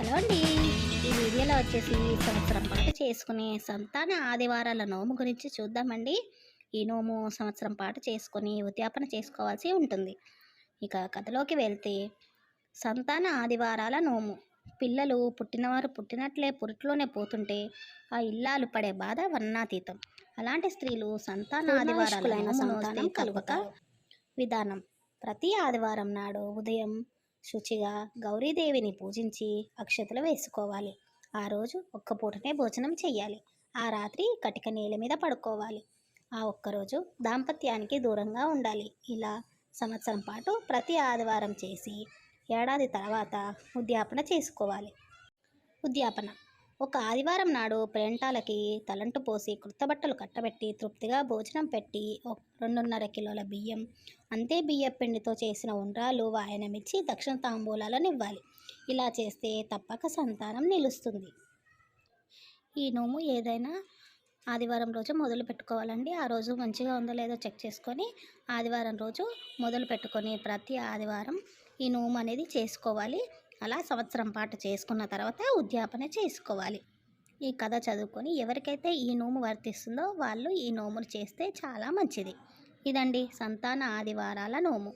Hello అండి. ఈ వీడియోలో వచ్చేసి సంవత్సరం పాటు చేసుకునే సంతాన ఆదివారాల నోము గురించి చూద్దామండి. ఈ నోము సంవత్సరం పాటు చేసుకొని ఉద్యాపన చేసుకోవాల్సి ఉంటుంది. ఇక కథలోకి వెళ్తే సంతాన ఆదివారాల నోము. పిల్లలు పుట్టినవారు పుట్టినట్లే పురిట్లోనే పోతుంటే ఆ ఇల్లాలు పడే బాధ వర్ణాతీతం. అలాంటి స్త్రీలు సంతాన ఆదివారాలైన సంతానం కలుగుతా విధానం. ప్రతి ఆదివారం నాడు ఉదయం శుచిగా గౌరీదేవిని పూజించి అక్షతలు వేసుకోవాలి. ఆ రోజు ఒక్క పూటనే భోజనం చెయ్యాలి. ఆ రాత్రి కటిక నేల మీద పడుకోవాలి. ఆ ఒక్కరోజు దాంపత్యానికి దూరంగా ఉండాలి. ఇలా సంవత్సరం పాటు ప్రతి ఆదివారం చేసి ఏడాది తర్వాత ఉద్యాపన చేసుకోవాలి. ఉద్యాపన ఒక ఆదివారం నాడు ప్రేంటాలకి తలంటు పోసి కృత బట్టలు కట్టబెట్టి తృప్తిగా భోజనం పెట్టి ఒక రెండున్నర కిలోల బియ్యం అంతే బియ్య పిండితో చేసిన ఉండ్రాలు వాయనమిచ్చి దక్షిణ తాంబూలాలను ఇవ్వాలి. ఇలా చేస్తే తప్పక సంతానం నిలుస్తుంది. ఈ నోము ఏదైనా ఆదివారం రోజు మొదలు పెట్టుకోవాలండి. ఆ రోజు మంచిగా ఉందో లేదో చెక్ చేసుకొని ఆదివారం రోజు మొదలు పెట్టుకొని ప్రతి ఆదివారం ఈ నోము అనేది చేసుకోవాలి. అలా సంవత్సరం పాటు చేసుకున్న తర్వాత ఉద్యాపన చేసుకోవాలి. ఈ కథ చదువుకొని ఎవరికైతే ఈ నోము వర్తిస్తుందో వాళ్ళు ఈ నోములు చేస్తే చాలా మంచిది. ఇదండి సంతాన ఆదివారాల నోము.